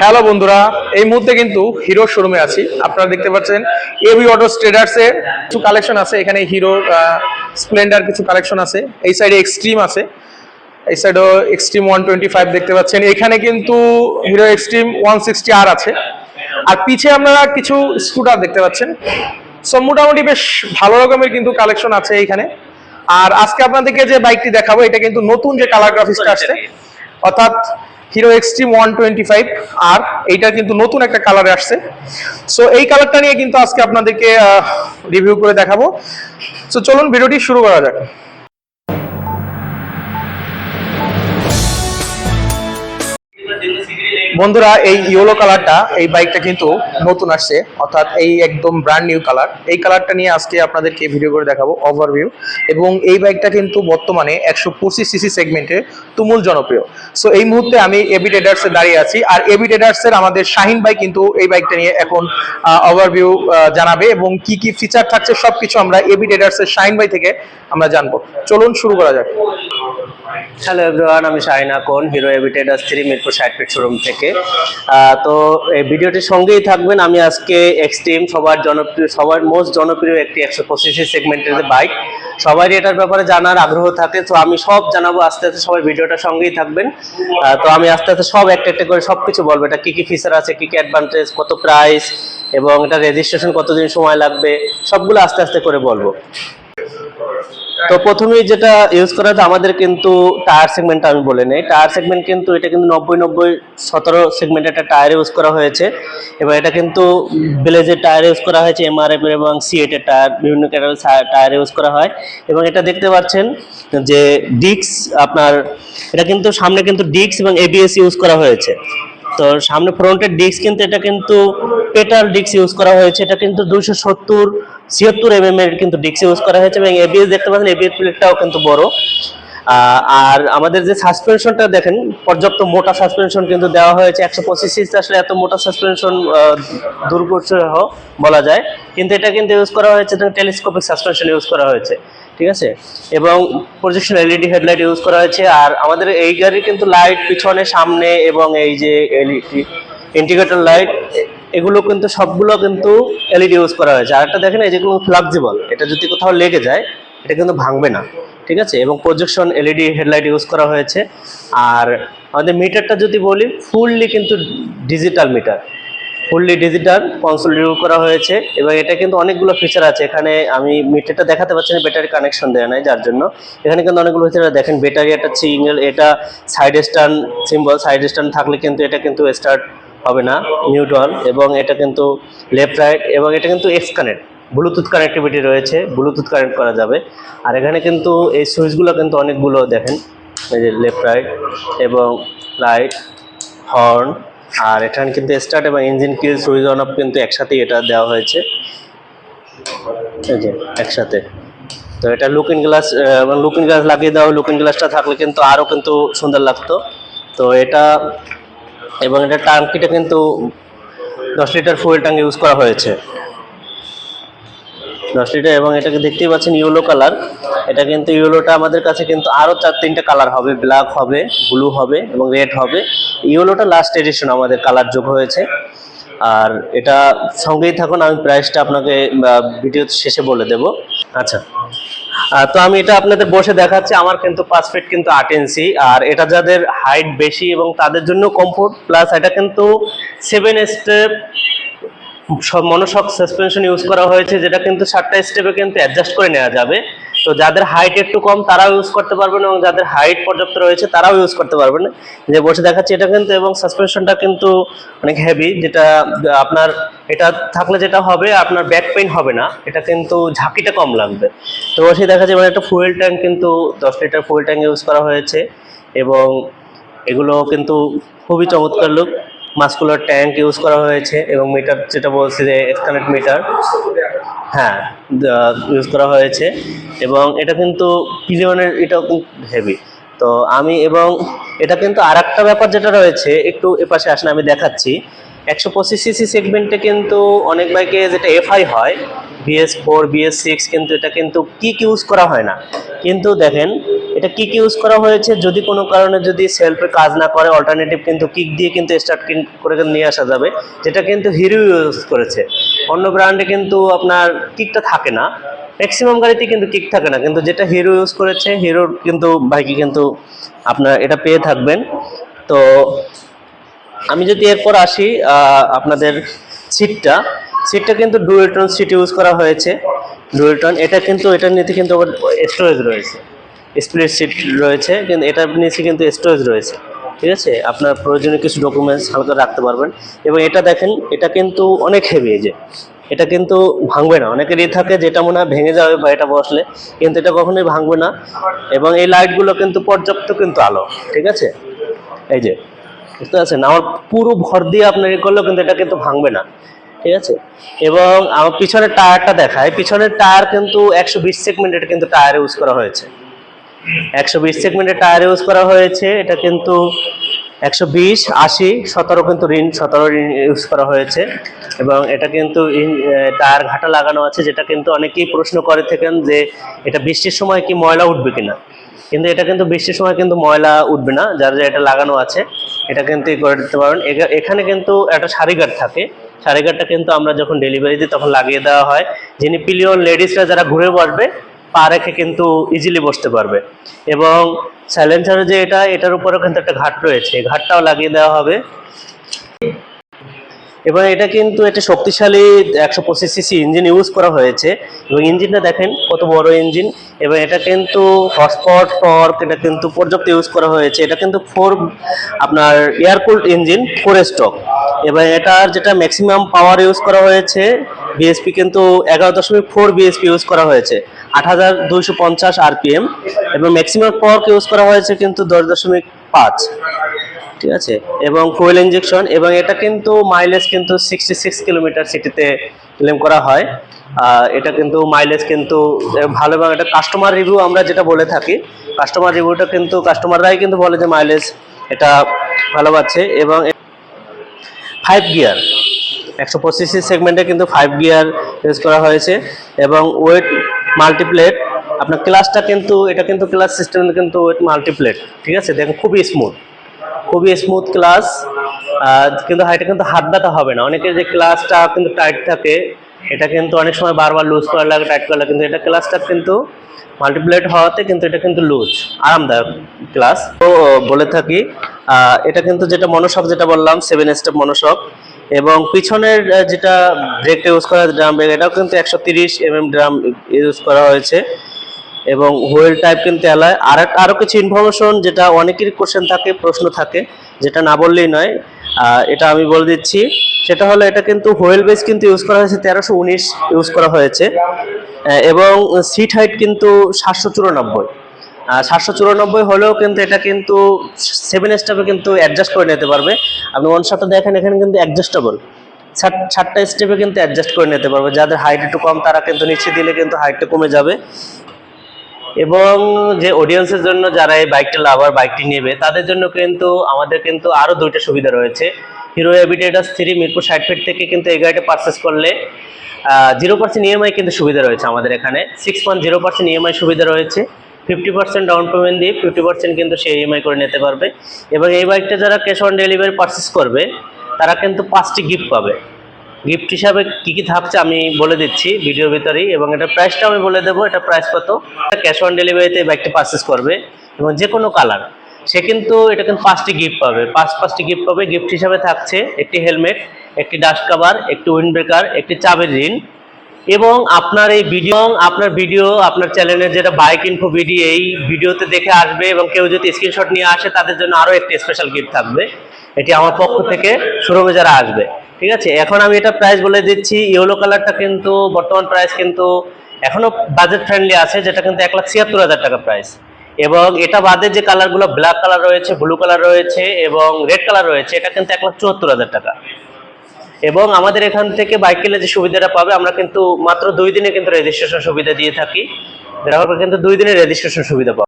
Hello বন্ধুরা, এই মুহূর্তে কিন্তু হিরো শোরুমে আছি। আপনারা দেখতে পাচ্ছেন এবি অটো ট্রেডার্স এর কিছু কালেকশন আছে। এখানে হিরো স্প্লেন্ডার কিছু কালেকশন আছে। এই সাইডে এক্সট্রিম আছে। এই সাইডেও এক্সট্রিম ওয়ান টোয়েন্টি ফাইভ দেখতে পাচ্ছেন। এখানে কিন্তু হিরো এক্সট্রিম ওয়ান সিক্সটি আর আছে। আর পিছে আপনারা কিছু স্কুটার দেখতে পাচ্ছেন। সো মোটামুটি বেশ ভালো রকমের কিন্তু কালেকশন আছে এইখানে আর আজকে আপনাদেরকে যে বাইকটি দেখাবো, এটা কিন্তু নতুন যে কালার গ্রাফিক্সটা আসছে, অর্থাৎ Hero Xtreme one twenty five আর এইটা কিন্তু নতুন একটা কালারে আসছে। সো এই কালারটা নিয়ে কিন্তু আজকে আপনাদেরকে রিভিউ করে দেখাবো। সো চলুন ভিডিওটি শুরু করা যাক। বন্ধুরা, এই ইয়েলো কালারটা এই বাইকটা কিন্তু নতুন আসছে, অর্থাৎ এই একদম ব্র্যান্ড নিউ কালার এই কালারটা নিয়ে আজকে আপনাদেরকে ভিডিও করে দেখাবো ওভারভিউ এবং এই বাইকটা কিন্তু বর্তমানে একশো পঁচিশ সিসি সেগমেন্টে তুমুল জনপ্রিয়। সো এই মুহূর্তে আমি এবি ট্রেডার্সে দাঁড়িয়ে আছি। আর এবি ট্রেডার্সের আমাদের শাহিন ভাই কিন্তু এই বাইকটা নিয়ে এখন ওভারভিউ জানাবে এবং কি কি ফিচার থাকছে সবকিছু আমরা এবি ট্রেডার্সের শাহিন ভাই থেকে আমরা জানব। চলুন শুরু করা যাক। হ্যালো এভরিওয়ান আমি শাহিন আকন হিরো এভিটেডাস থ্রি মিরপুর ফিট শোরুম থেকে। তো এই ভিডিওটির সঙ্গেই থাকবেন আমি আজকে এক্সট্রিম সবার জনপ্রিয়, সবার মোস্ট জনপ্রিয় একটি একশো পঁচিশি সেগমেন্টের বাইক সবারই এটার ব্যাপারে জানার আগ্রহ থাকে, তো আমি সব জানাব, আস্তে আস্তে সবাই ভিডিওটার সঙ্গেই থাকবেন। তো আমি আস্তে আস্তে সব একটা একটা করে সব কিছু বলব, এটা কী কী ফিচার আছে, কী কী অ্যাডভান্টেজ কত প্রাইস এবং এটা রেজিস্ট্রেশন কতদিন সময় লাগবে, সবগুলো আস্তে আস্তে করে বলব। তো প্রথমেই যেটা ইউজ করা হচ্ছে আমাদের কিন্তু টায়ার সেগমেন্ট আমি বলে নেই। টায়ার সেগমেন্ট কিন্তু, এটা কিন্তু নব্বই নব্বই, সতেরো সেগমেন্ট একটা টায়ার ইউজ করা হয়েছে। এবং এটা কিন্তু ব্লেজের টায়ার ইউজ করা হয়েছে এমআরএফ এবং সিএটের টায়ার বিভিন্ন ক্যাটাগরি টায়ার ইউজ করা হয়। এবং এটা দেখতে পাচ্ছেন যে ডিক্স আপনার, এটা কিন্তু সামনে কিন্তু ডিক্স এবং এবিএস ইউজ করা হয়েছে। তো সামনে ফ্রন্টের ডিস্ক কিন্তু এটা কিন্তু পেটাল ডিস্ক ইউজ করা হয়েছে। এটা কিন্তু দুশো সত্তর ছিয়াত্তর এম এর কিন্তু ডিস্ক ইউজ করা হয়েছে এবং এবিএস দেখতে পাচ্ছেন এবিএস প্লেটটাও কিন্তু বড়। আর আমাদের যে সাসপেনশনটা দেখেন, পর্যাপ্ত মোটা সাসপেনশন কিন্তু দেওয়া হয়েছে। একশো পঁচিশ সিসি আসলে এত মোটা সাসপেনশন দুর্গসহ বলা যায়। কিন্তু এটা কিন্তু ইউজ করা হয়েছে টেলিস্কোপিক সাসপেনশন ইউজ করা হয়েছে। ঠিক আছে? এবং প্রজেকশন এলইডি হেডলাইট ইউজ করা হয়েছে। আর আমাদের এই গাড়ির কিন্তু লাইট পিছনে, সামনে এবং এই যে এলইডি ইন্ডিকেটর লাইট এগুলো কিন্তু সবগুলো কিন্তু এলইডি ইউজ করা হয়েছে। আর একটা দেখেন, এই যেগুলো ফ্লাক্সিবল এটা যদি কোথাও লেগে যায়, এটা কিন্তু ভাঙবে না। ঠিক আছে? এবং প্রজেকশন এলইডি হেডলাইট ইউজ করা হয়েছে। আর আমাদের মিটারটা যদি বলি ফুললি কিন্তু digital meter fully digital console use করা হয়েছে এবং এটা কিন্তু অনেকগুলো ফিচার আছে। এখানে আমি মিটারটা দেখাতে পারছি না ব্যাটারি কানেকশন দেওয়া নাই যার জন্য। এখানে কিন্তু অনেকগুলো ফিচার দেখেন ব্যাটারি একটা সিঙ্গেল এটা side stand symbol side stand থাকলে কিন্তু এটা কিন্তু স্টার্ট হবে না নিউট্রাল এবং এটা কিন্তু লেফট রাইট এবং এটা কিন্তু এক্স কানেক্ট ব্লুটুথ কানেক্টিভিটি রয়েছে ব্লুটুথ কানেক্ট করা যাবে। আর এখানে কিন্তু এই সুইচগুলো কিন্তু অনেকগুলো দেখেন, এই যে লেফট রাইট এবং লাইট হর্ন আর এখানে কিন্তু স্টার্ট এবং engine kill switch on off কিন্তু একসাথেই এটা দেওয়া হয়েছে। এই যে একসাথে। তো এটা লুকিং গ্লাস এবং লুকিং গ্লাস লাগিয়ে দেওয়া লুকিং গ্লাসটা থাকলে কিন্তু আরও কিন্তু সুন্দর লাগতো। তো এটা, এবং এটা টাঙ্কিটা কিন্তু দশ লিটার ফুয়েল ট্যাঙ্ক ইউজ করা হয়েছে। দশ লিটার এবং এটাকে দেখতেই পাচ্ছেন ইয়েলো কালার এটা কিন্তু ইয়েলোটা আমাদের কাছে কিন্তু আরও চার তিনটা কালার হবে। ব্ল্যাক হবে ব্লু হবে, এবং রেড হবে। ইয়েলোটা লাস্ট এডিশন আমাদের কালার যোগ হয়েছে। আর এটা সঙ্গেই থাকুন, আমি প্রাইসটা আপনাকে ভিডিও শেষে বলে দেব। আচ্ছা। তো আমি এটা আপনাদের বসে দেখাচ্ছি। আমার কিন্তু পাঁচ ফিট কিন্তু আট ইঞ্চি আর এটা যাদের হাইট বেশি এবং তাদের জন্য কমফোর্ট প্লাস এটা কিন্তু seven step monoshock suspension use করা হয়েছে, যেটা কিন্তু সাতটা স্টেপে কিন্তু অ্যাডজাস্ট করে নেওয়া যাবে। তো যাদের হাইট একটু কম, তারাও ইউজ করতে পারবেন এবং যাদের হাইট পর্যাপ্ত রয়েছে, তারাও ইউজ করতে পারবেন যে বসে দেখাচ্ছি, এটা কিন্তু, এবং সাসপেনশনটা কিন্তু অনেক হেভি যেটা, আপনার, এটা থাকলে যেটা হবে, আপনার ব্যাক পেইন হবে না, এটা কিন্তু ঝাঁকিটা কম লাগবে। তো বসে দেখা যাবে একটা ফুয়েল ট্যাঙ্ক কিন্তু, দশ লিটার ফুয়েল ট্যাঙ্ক ইউজ করা হয়েছে, এবং এগুলো কিন্তু খুবই চমৎকার লুক মাস্কুলার ট্যাঙ্ক ইউজ করা হয়েছে এবং মিটার যেটা বলছি যে এক্সকানেক্ট মিটার হ্যাঁ ইউজ করা হয়েছে এবং এটা কিন্তু পিলিয়নের এটাও কিন্তু হেভি তো আমি এবং এটা কিন্তু আর একটা ব্যাপার যেটা রয়েছে, একটু এপাশে আসলে আমি দেখাচ্ছি। একশো পঁচিশ সিসি সেগমেন্টে কিন্তু অনেক বাইকে যেটা এফআই হয় বিএস ফোর বিএস সিক্স কিন্তু এটা কিন্তু কিক ইউজ করা হয় না। কিন্তু দেখেন এটা কিক ইউজ করা হয়েছে। যদি কোনো কারণে যদি সেলফে কাজ না করে অল্টারনেটিভ কিন্তু কিক দিয়ে কিন্তু স্টার্ট করে নিয়ে আসা যাবে, যেটা কিন্তু হিরো ইউজ করেছে। অন্য ব্র্যান্ডে কিন্তু আপনার কিকটা থাকে না। ম্যাক্সিমাম গাড়িতে কিন্তু কিক থাকে না। কিন্তু যেটা হিরো ইউজ করেছে হিরোর কিন্তু বাইকে কিন্তু আপনার এটা পেয়ে থাকবেন। তো আমি যদি এরপর আসি আপনাদের সিটটা সিটটা কিন্তু ডুয়েলটন সিট ইউজ করা হয়েছে। ডুয়েলটন এটা কিন্তু এটার নিচে কিন্তু স্টোরেজ রয়েছে। স্প্লিট সিট রয়েছে, কিন্তু এটার নিচে কিন্তু স্টোরেজ রয়েছে, ঠিক আছে? আপনার প্রয়োজনীয় কিছু ডকুমেন্টস হালকা রাখতে পারবেন। এবং এটা দেখেন, এটা কিন্তু অনেক হেভি যে, এটা কিন্তু ভাঙবে না। অনেকেরই থাকে যেটা মনে হয় ভেঙে যাবে বা এটা বসলে, কিন্তু এটা কখনোই ভাঙবে না। এবং এই লাইটগুলো কিন্তু পর্যাপ্ত কিন্তু আলো, ঠিক আছে? এই যে, বুঝতে পারছেন? আমার পুরো ভর দিয়ে আপনার এ করলেও কিন্তু এটা কিন্তু ভাঙবে না, ঠিক আছে? এবং আমার পিছনের টায়ারটা দেখায়। পিছনের টায়ার কিন্তু একশো বিশ সেগমেন্টের কিন্তু টায়ার ইউজ করা হয়েছে। একশো বিশ সেগমেন্টের টায়ার ইউজ করা হয়েছে, এটা কিন্তু একশো বিশ, আশি, সতেরো কিন্তু রিন, সতেরো রিন ইউজ করা হয়েছে। এবং এটা কিন্তু টায়ার ঘাটা লাগানো আছে, যেটা কিন্তু অনেকেই প্রশ্ন করে থাকেন যে এটা বৃষ্টির সময় কি ময়লা উঠবে কিনা। কিন্তু এটা কিন্তু বৃষ্টির সময় কিন্তু ময়লা উঠবে না, যার যে এটা লাগানো আছে। এটা কিন্তু করে দিতে পারেন। এখানে কিন্তু একটা সারিগার্ড থাকে। সারিগার্ডটা কিন্তু আমরা যখন ডেলিভারি দিই, তখন লাগিয়ে দেওয়া হয়। যিনি পিলিয়ন লেডিসরা যারা ঘুরে বসবে পা রেখে কিন্তু ইজিলি বসতে পারবে। এবং সাইলেন্সার যে এটা, এটার উপরেও কিন্তু একটা ঘাট রয়েছে। ঘাটটাও লাগিয়ে দেওয়া হবে। এবং এটা কিন্তু একটা শক্তিশালী একশো পঁচিশ সিসি ইঞ্জিন ইউজ করা হয়েছে। এবং ইঞ্জিনটা দেখেন কত বড় ইঞ্জিন এবং এটা কিন্তু হটস্পট টর্ক এটা কিন্তু পর্যাপ্ত ইউজ করা হয়েছে। এটা কিন্তু ফোর আপনার এয়ারকুল্ড ইঞ্জিন ফোর স্টক এবং এটার যেটা ম্যাক্সিমাম পাওয়ার ইউজ করা হয়েছে বিএসপি কিন্তু এগারো দশমিক ফোর বিএসপি ইউজ করা হয়েছে আট হাজার দুইশো পঞ্চাশ আরপিএম এবং ম্যাক্সিমাম টর্ক ইউজ করা হয়েছে কিন্তু দশ দশমিক পাঁচ। ঠিক আছে? এবং ফুয়েল ইঞ্জেকশন এবং এটা কিন্তু মাইলেজ কিন্তু সিক্সটি সিক্স কিলোমিটার সিটিতে ক্লেম করা হয়। এটা কিন্তু মাইলেজ কিন্তু ভালো এবং এটা কাস্টমার রিভিউ আমরা যেটা বলে থাকি কাস্টমার রিভিউটা কিন্তু কাস্টমাররাই কিন্তু বলে যে মাইলেজ এটা ভালো পাচ্ছে এবং ফাইভ গিয়ার একশো পঁচিশ সেগমেন্টে কিন্তু ফাইভ গিয়ার ইউজ করা হয়েছে এবং ওয়েট মাল্টিপ্লেট আপনার ক্লাসটা কিন্তু, এটা কিন্তু ক্লাস সিস্টেম কিন্তু ওয়েট মাল্টিপ্লেট ঠিক আছে? দেখেন খুবই স্মুথ খুবই স্মুথ ক্লাস কিন্তু এটা কিন্তু হাত ব্যথা হবে না। অনেকের যে ক্লাসটা কিন্তু টাইট থাকে, এটা কিন্তু অনেক সময় বারবার লুজ করা লাগে টাইট করা লাগে, কিন্তু এটা ক্লাসটা কিন্তু মাল্টিপ্লেট হওয়াতে কিন্তু এটা কিন্তু লুজ আরামদায়ক ক্লাস তো বলে থাকি এটা কিন্তু যেটা মনোশক যেটা বললাম সেভেন স্টেপ মনোশক এবং পিছনের যেটা ব্রেকটা ইউজ করা ড্রাম ব্রেক এটাও কিন্তু একশো তিরিশ এমএম ড্রাম ইউজ করা হয়েছে। এবং হুইল টাইপ কিন্তু অ্যালয় আর এক- আরও কিছু ইনফরমেশন যেটা অনেকেরই কোশ্চেন থাকে, প্রশ্ন থাকে, যেটা না বললেই নয়। এটা আমি বলে দিচ্ছি। সেটা হলো এটা কিন্তু হুইল বেস কিন্তু ইউজ করা হয়েছে, তেরোশো উনিশ ইউজ করা হয়েছে। এবং সিট হাইট কিন্তু সাতশো চুরানব্বই। সাতশো চুরানব্বই হলেও কিন্তু এটা কিন্তু সেভেন স্টেপে কিন্তু অ্যাডজাস্ট করে নিতে পারবে। আপনি ওয়ান শটে দেখেন, এখানে কিন্তু অ্যাডজাস্টেবল সাতটা স্টেপে কিন্তু অ্যাডজাস্ট করে নিতে পারবে। যাদের হাইট একটু কম, তারা কিন্তু নিচে দিলে কিন্তু হাইটটা কমে যাবে। এবং যে অডিয়েন্সের জন্য যারা এই বাইকটা লাভার বাইকটি নেবে, তাদের জন্য কিন্তু আমাদের কিন্তু আরও দুইটা সুবিধা রয়েছে। হিরো এভিটেটাস থ্রি মিরপুর ষাট ফিট থেকে কিন্তু এই গাড়িটা পারচেস করলে জিরো পার্সেন্ট ইএমআই কিন্তু সুবিধা রয়েছে আমাদের এখানে। Six point zero percent EMI সুবিধা রয়েছে। ফিফটি পার্সেন্ট ডাউন পেমেন্ট দিয়ে ফিফটি পার্সেন্ট কিন্তু সে ইএমআই করে নিতে পারবে। এবং এই বাইকটা যারা ক্যাশ অন ডেলিভারি পারচেস করবে, তারা কিন্তু পাঁচটি গিফট পাবে। গিফট হিসাবে কি কি থাকছে আমি বলে দিচ্ছি ভিডিওর ভিতরেই। এবং এটা প্রাইসটা আমি বলে দেবো, এটা প্রাইস কত? ক্যাশ অন ডেলিভারিতে বাইকটি পারচেস করবে এবং যে কোনো কালার সে কিন্তু এটা কিন্তু পাঁচটি গিফট পাবে। পাঁচ, পাঁচটি গিফট পাবে। গিফট হিসাবে থাকছে একটি হেলমেট একটি ডাস্ট কাভার একটি উইন্ড ব্রেকার একটি চাবের ঋণ। এবং আপনার এই ভিডিও আপনার ভিডিও আপনার চ্যানেলের যেটা বাইক ইনফো ভিডিও এই ভিডিওতে দেখে আসবে এবং কেউ যদি স্ক্রিনশট নিয়ে আসে, তাদের জন্য আরও একটি স্পেশাল গিফট থাকবে। এটি আমার পক্ষ থেকে শোরুমে যারা আসবে। ঠিক আছে? এখন আমি এটা প্রাইস বলে দিচ্ছি। ইয়েলো কালারটা কিন্তু, বর্তমান প্রাইস কিন্তু এখনও বাজেট ফ্রেন্ডলি আছে, যেটা কিন্তু এক লাখ ছিয়াত্তর হাজার টাকা প্রাইস এবং এটা বাদে যে কালারগুলো ব্ল্যাক কালার রয়েছে ব্লু কালার রয়েছে এবং রেড কালার রয়েছে, এটা কিন্তু এক লাখ চুয়াত্তর হাজার টাকা। এবং আমাদের এখান থেকে বাইক কিনলে যে সুবিধাটা পাবে, আমরা কিন্তু মাত্র দুই দিনে কিন্তু রেজিস্ট্রেশন সুবিধা দিয়ে থাকি। গ্রাহকরা কিন্তু দুই দিনে রেজিস্ট্রেশন সুবিধা পাবে।